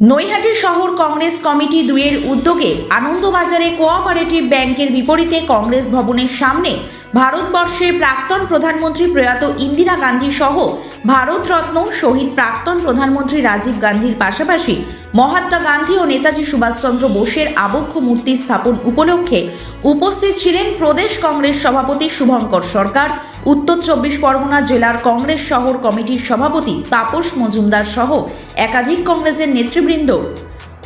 নৈহাটি শহর কংগ্রেস কমিটি দুইয়ের উদ্যোগে আনন্দবাজারে কোঅপারেটিভ ব্যাংকের বিপরীতে কংগ্রেস ভবনের সামনে ভারতবর্ষের প্রাক্তন প্রধানমন্ত্রী প্রয়াত ইন্দিরা গান্ধী সহ ভারতরত্ন শহীদ প্রাক্তন প্রধানমন্ত্রী রাজীব গান্ধীর পাশাপাশি মহাত্মা গান্ধী ও নেতাজি সুভাষচন্দ্র বোসের আবক্ষ মূর্তি স্থাপন উপলক্ষে উপস্থিত ছিলেন প্রদেশ কংগ্রেস সভাপতি শুভঙ্কর সরকার উত্তর চব্বিশ পরগনা জেলার কংগ্রেস শহর কমিটির সভাপতি তাপস মজুমদার সহ একাধিক কংগ্রেসের নেতৃবৃন্দ।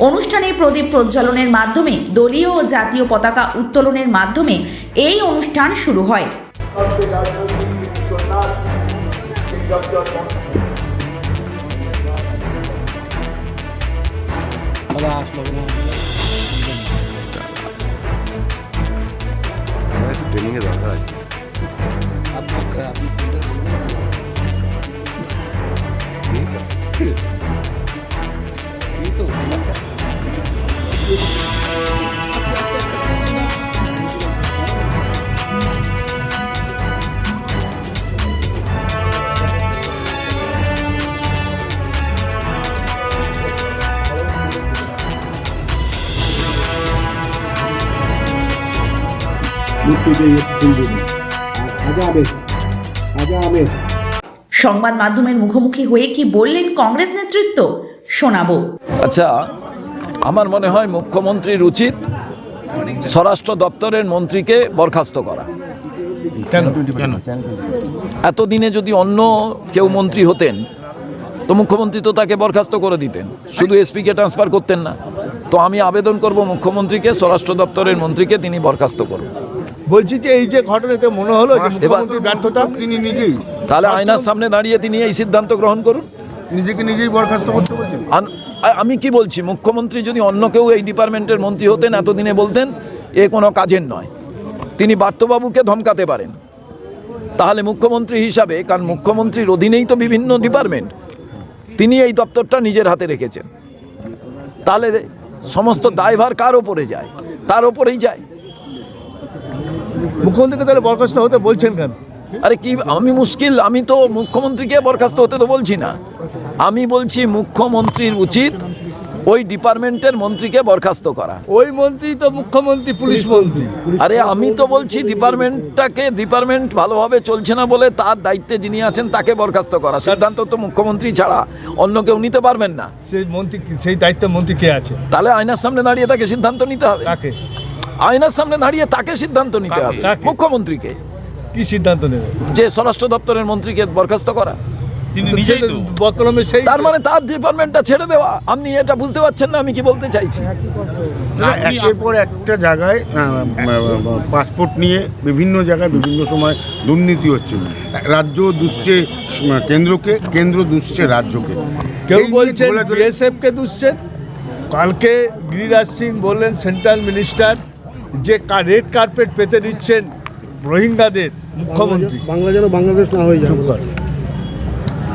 অনুষ্ঠানে প্রদীপ প্রজ্বলনের মাধ্যমে দলীয় ও জাতীয় পতাকা উত্তোলনের মাধ্যমে এই অনুষ্ঠান শুরু হয়। আসলো itu Mutlu bir yetkinliği. Acaba, acaba. সংবাদ মাধ্যমের মুখোমুখি হয়ে কি বললেন কংগ্রেস নেতৃত্ব? শোনাবো। আচ্ছা আমার মনে হয় মুখ্যমন্ত্রীর উচিত স্বরাষ্ট্র দপ্তরের মন্ত্রীকে বরখাস্ত করা। এতদিনে যদি অন্য কেউ মন্ত্রী হতেন তো মুখ্যমন্ত্রী তো তাকে বরখাস্ত করে দিতেন। শুধু এসপিকে ট্রান্সফার করতেন না। তো আমি আবেদন করব মুখ্যমন্ত্রীকে স্বরাষ্ট্র দপ্তরের মন্ত্রীকে তিনি বরখাস্ত করুন। বলছি যে এই যে ঘটনাতে মনে হলো যে ব্যর্থতা? তিনি নিজেই। তাহলে আয়নার সামনে দাঁড়িয়ে তিনি এই সিদ্ধান্ত গ্রহণ করুন। নিজেকে নিজেই বরখাস্ত করতে বলছেন? আমি কি বলছি? মুখ্যমন্ত্রী যদি অন্য কেউ এই ডিপার্টমেন্টের মন্ত্রী হতেন এতদিনে বলতেন এ কোনো কাজের নয়। তিনি বার্তবাবুকে ধমকাতে পারেন। তাহলে মুখ্যমন্ত্রী হিসাবে কারণ মুখ্যমন্ত্রীর অধীনেই তো বিভিন্ন ডিপার্টমেন্ট তিনি এই দপ্তরটা নিজের হাতে রেখেছেন। তাহলে সমস্ত দায়ভার কার ওপরে যায়? তার ওপরেই যায়। মুখ্যমন্ত্রীকে তাহলে বরখাস্ত হতে বলছেন কেন? আরে কি আমি মুশকিল আমি তো মুখ্যমন্ত্রীকে বরখাস্ত হতে তো বলছি না। আমি বলছি মুখ্যমন্ত্রীর উচিত ওই ডিপার্টমেন্টের মন্ত্রীকে বরখাস্ত করা। ওই মন্ত্রী তো মুখ্যমন্ত্রী পুলিশ মন্ত্রী। আরে আমি তো বলছি ডিপার্টমেন্টটাকে ডিপার্টমেন্ট ভালোভাবে চলছে না বলে তার দায়িত্বে যিনি আছেন তাকে বরখাস্ত করা। সিদ্ধান্ত তো মুখ্যমন্ত্রী ছাড়া অন্য কেউ নিতে পারবেন না। সেই মন্ত্রী সেই দায়িত্ব মন্ত্রী কে আছে? তাহলে আয়নার সামনে দাঁড়িয়ে তাকে সিদ্ধান্ত নিতে হবে। আয়নার সামনে দাঁড়িয়ে তাকে সিদ্ধান্ত নিতে হবে? মুখ্যমন্ত্রীকে। কি সিদ্ধান্ত নেবে? যে স্বরাষ্ট্র দপ্তরের মন্ত্রীকে বরখাস্ত করা। সেই তার মানে তার ডিপার্টমেন্টটা ছেড়ে দেওয়া। আপনি এটা বুঝতে পারছেন না আমি কি বলতে চাইছি? একের পর একটা জায়গায় পাসপোর্ট নিয়ে বিভিন্ন জায়গায় বিভিন্ন সময় দুর্নীতি হচ্ছে। রাজ্য দুষছে কেন্দ্রকে কেন্দ্র দুষছে রাজ্যকে। কেউ বলছেন গোলাগুলি- বিএসএফ কে দুষছেন। কালকে গিরিরাজ সিং বললেন সেন্ট্রাল মিনিস্টার যে রেড কার্পেট পেতে দিচ্ছেন রোহিঙ্গাদের মুখ্যমন্ত্রী। বাংলা যেন বাংলাদেশ না হয়ে যায়।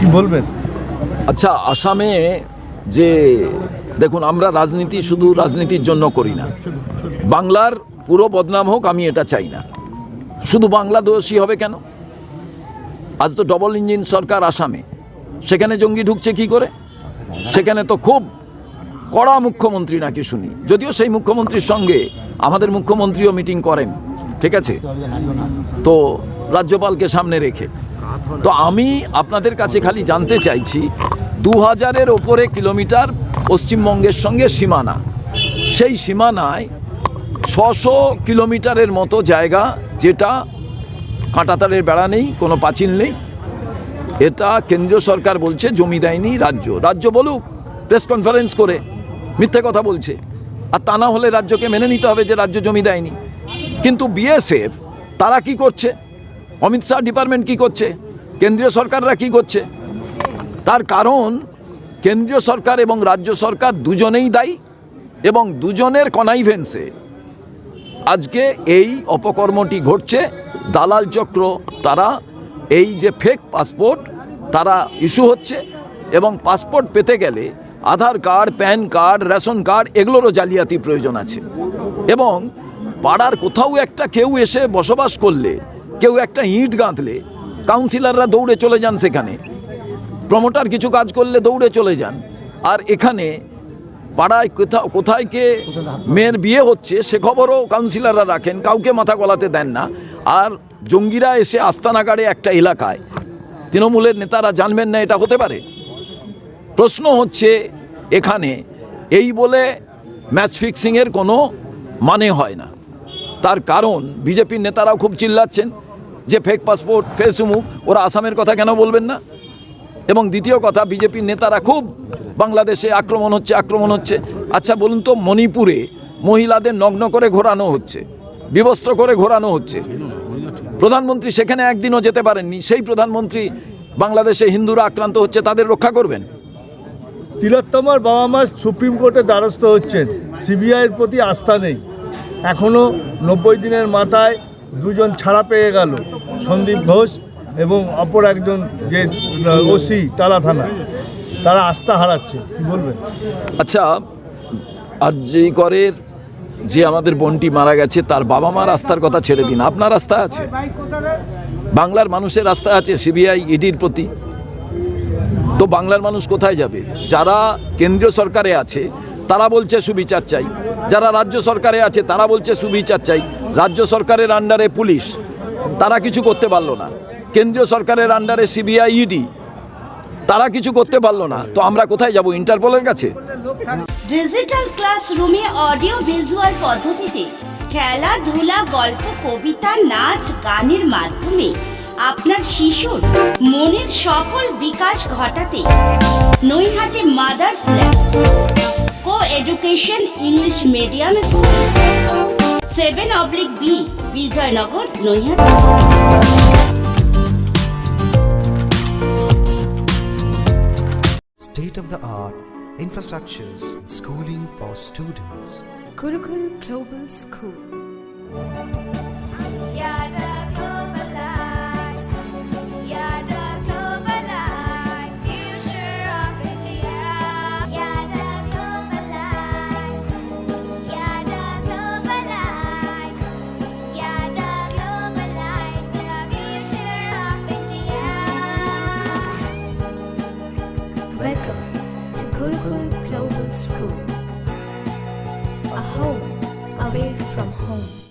কি বলবেন? আচ্ছা আসামে যে দেখুন আমরা রাজনীতি শুধু রাজনীতির জন্য করি না। বাংলার পুরো বদনাম হোক আমি এটা চাই না। শুধু বাংলা দোষী হবে কেন? আজ তো ডবল ইঞ্জিন সরকার আসামে। সেখানে জঙ্গি ঢুকছে কি করে? সেখানে তো খুব কড়া মুখ্যমন্ত্রী নাকি শুনি। যদিও সেই মুখ্যমন্ত্রীর সঙ্গে আমাদের মুখ্যমন্ত্রীও মিটিং করেন। ঠিক আছে? তো রাজ্যপালকে সামনে রেখে। তো আমি আপনাদের কাছে খালি জানতে চাইছি দু হাজারের ওপরে কিলোমিটার পশ্চিমবঙ্গের সঙ্গে সীমানা। সেই সীমানায় ছশো কিলোমিটারের মতো জায়গা যেটা কাঁটাতারের বেড়া নেই, কোনো পাঁচিল নেই। এটা কেন্দ্রীয় সরকার বলছে জমি দেয়নি রাজ্য। রাজ্য বলুক, প্রেস কনফারেন্স করে মিথ্যে কথা বলছে। আর তা না হলে রাজ্যকে মেনে নিতে হবে যে রাজ্য জমি দেয়নি। কিন্তু বিএসএফ তারা কি করছে? অমিত শাহ ডিপার্টমেন্ট কি করছে? কেন্দ্রীয় সরকাররা কি করছে? তার কারণ, কেন্দ্রীয় সরকার এবং রাজ্য সরকার দুজনেই দায়ী এবং দুজনের কনাইভেন্সে আজকে এই অপকর্মটি ঘটছে, দালাল চক্র, তারা এই যে ফেক পাসপোর্ট তারা ইস্যু হচ্ছে এবং পাসপোর্ট পেতে গেলে Aadhaar card pan card ration card এগুলোরও জালিয়াতি প্রয়োজন আছে। এবং পাড়ার কোথাও একটা কেউ এসে বসবাস করলে, কেউ একটা ইট গাঁথলে কাউন্সিলররা দৌড়ে চলে যান সেখানে। প্রমোটার কিছু কাজ করলে দৌড়ে চলে যান। আর এখানে পাড়ায় কোথাও, কোথায় কে মেয়ের বিয়ে হচ্ছে সে খবরও কাউন্সিলররা রাখেন, কাউকে মাথা গলাতে দেন না। আর জঙ্গিরা এসে আস্তানাগাড়ে একটা এলাকায়। তৃণমূলের নেতারা জানবেন না এটা হতে পারে? প্রশ্ন হচ্ছে এখানে, এই বলে ম্যাচ ফিক্সিংয়ের কোনো মানে হয় না। তার কারণ বিজেপির নেতারাও খুব চিল্লাচ্ছেন যে ফেক পাসপোর্ট ফেসবুক, ওরা আসামের কথা কেন বলবেন না? এবং দ্বিতীয় কথা, বিজেপির নেতারা খুব বাংলাদেশে আক্রমণ হচ্ছে আক্রমণ হচ্ছে। আচ্ছা বলুন তো, মণিপুরে মহিলাদের নগ্ন করে ঘোরানো হচ্ছে, বিবস্ত্র করে ঘোরানো হচ্ছে। প্রধানমন্ত্রী সেখানে একদিনও যেতে পারেননি, সেই প্রধানমন্ত্রী বাংলাদেশে হিন্দুরা আক্রান্ত হচ্ছে, তাদের রক্ষা করবেন? তিলোত্তমার বাবা মা সুপ্রিম কোর্টে দ্বারস্থ হচ্ছেন, সিবিআইয়ের প্রতি আস্থা নেই। এখনও নব্বই দিনের মাথায় দুজন ছাড়া পেয়ে গেল, সন্দীপ ঘোষ এবং অপর একজন যে ওসি তালা থানা। তারা আস্থা হারাচ্ছে, কি বলবেন? আচ্ছা আর যে করের যে আমাদের বোনটি মারা গেছে, তার বাবা মার রাস্তার কথা ছেড়ে দিন। আপনার রাস্তা আছে? বাংলার মানুষের রাস্তা আছে সিবিআই, ইডির প্রতি। তো বাংলার মানুষ কোথায় যাবে? যারা কেন্দ্রীয় সরকারে আছে তারা বলছে সুবিচার চাই। যারা রাজ্য সরকারে আছে, তারা বলছে সুবিচার চাই। রাজ্য সরকারের আন্ডারে পুলিশ। তারা কিছু করতে পারল না। কেন্দ্রীয় সরকারের আন্ডারে সিবিআই ইডি তারা কিছু করতে পারল না। তো আমরা কোথায় যাব? ইন্টারপোলের কাছে? ডিজিটাল ক্লাসরুমে অডিও ভিজুয়াল পদ্ধতিতে খেলাধুলা, গল্প, কবিতা, নাচ, গানের মাধ্যমে আপনার শিশুর মনের সফল বিকাশ ঘটাতে নৈহাটে mother's lab. Education English medium seven oblique B Bijoynagar Naihati state of the art infrastructures, schooling for students. Gurukul Global School. Brasil.